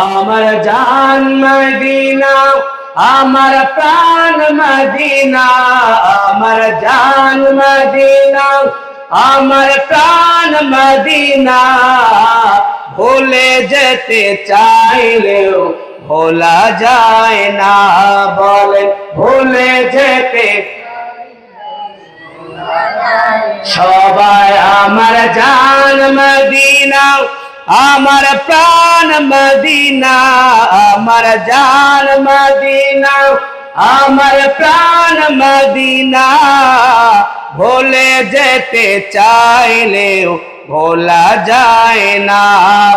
আমার জান মদিনা, আমার প্রাণ মদিনা, আমার জান মদিনা, আমার প্রাণ মদিনা। ভুলে যেতে চাইলেও ভোলা যায় না বলেন, ভুলে যেতে সবাই আমার জান মদিনা। আমার প্রাণ মদিনা, আমার জান মদিনা, আমার প্রাণ মদিনা। ভুলে যেতে চাইলেও ভোলা যায় না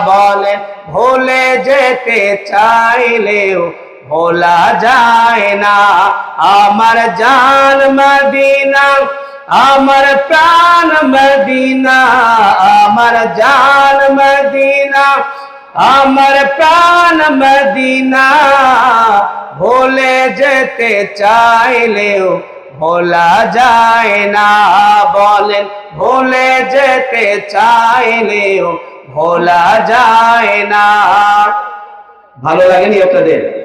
বলে। ভুলে যেতে চাইলেও ভোলা যায় না। আমার জান মদিনা আমার প্রাণ মদিনা, আমার জান মদিনা, আমার প্রাণ মদিনা। ভুলে যেতে চাইলেও ভোলা যায় না, বলেন ভুলে যেতে চাইলেও ভোলা যায় না। ভালো লাগেনি আপনাদের?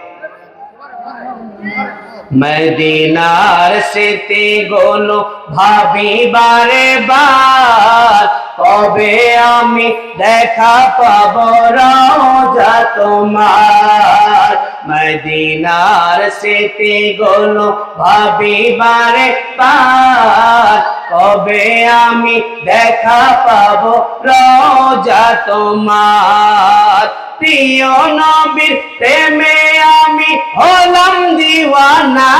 মদিনার স্মৃতি গোলো ভাবি বারে বার কবে আমি দেখা পাব রাজা তোমার? মদিনার স্মৃতি গোলো ভাবি বারে বার কবে আমি দেখা পাব রাজা তোমার? প্রিয় নবীর প্রেমে আমি হলাম দিওয়ানা,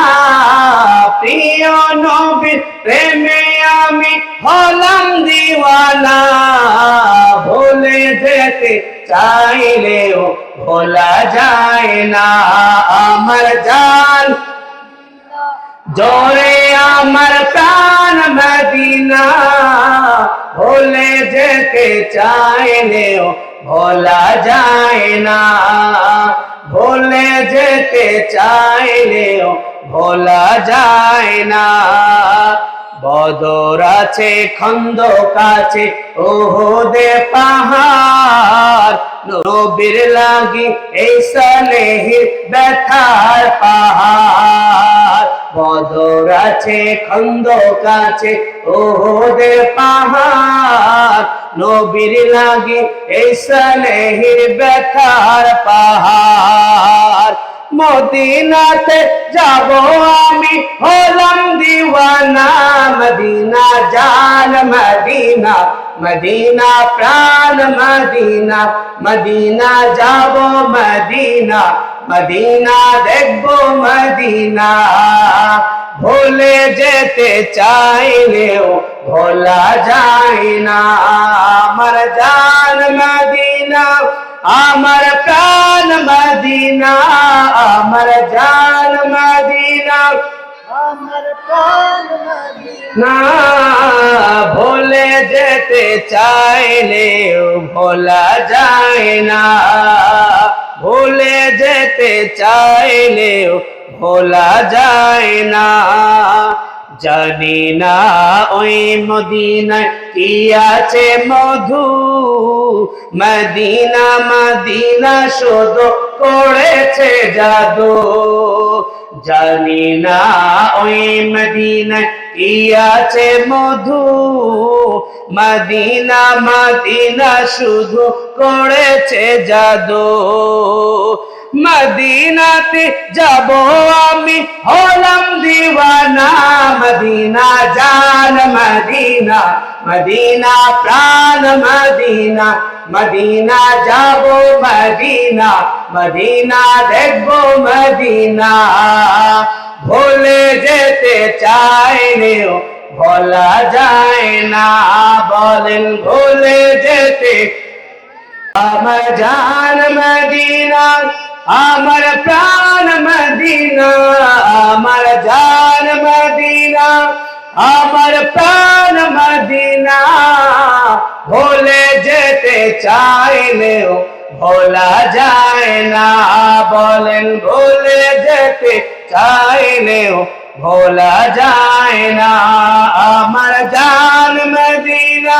প্রিয় নবীর প্রেমে আমি হলাম দিওয়ানা। ভুলে যেতে চাইলেও ভোলা যায় না আমার জান। জোরে আমার প্রাণ মদিনা। চাইলেও ভোলা যায় না। ভুলে যেতে চাইলেও ভোলা যায় না। বদর আছে খন্দক আছে ওহদে পাহাড়। নবীর লাগি এই সালেহির ব্যথার পাহাড়। বদর আছে খন্দক আছে ওহদে পাহাড়। নবীর লাগি এই সালেহির ব্যথার পাহাড়। মদিনাতে যাব আমি, হলাম দিওয়ানা, মদিনা জান, মদিনা মদিনা প্রাণ, মদিনা মদিনা যাব, মদিনা। মদিনা দেখব মদিনা। ভুলে যেতে চাইলেও ভোলা যায় না। আমার জান মদিনা আমার প্রাণ মদিনা আমার জান মদিনা। আমার প্রাণ মদিনা। না ভুলে যেতে চাইলেও ভোলা যায় না। ভুলে যেতে চাইলেও ভোলা যায় না। জানি না ওই মদিনায় কি আছে মধু। মদিনা মদিনা শোধ করেছে জাদু। জানি না ওই মদিনা কি আছে মধু। মদিনা মদিনা শুধু করেছে জাদু। মদিনাতে যাব আমি হলাম দিওয়ানা মদিনা জান মদিনা মদিনা প্রাণ মদিনা মদিনা যাব মদিনা মদিনা দেখব মদিনা ভুলে যেতে চাইলেও ভোলা যায় না বলেন ভুলে যেতে আমার জান মদিনা আমার প্রাণ মদিনা, আমার জান মদিনা, আমার প্রাণ মদিনা। ভুলে যেতে চাইলেও ভোলা যায় না, বলেন ভুলে যেতে চাইলেও ভোলা যায় না। আমার জান মদিনা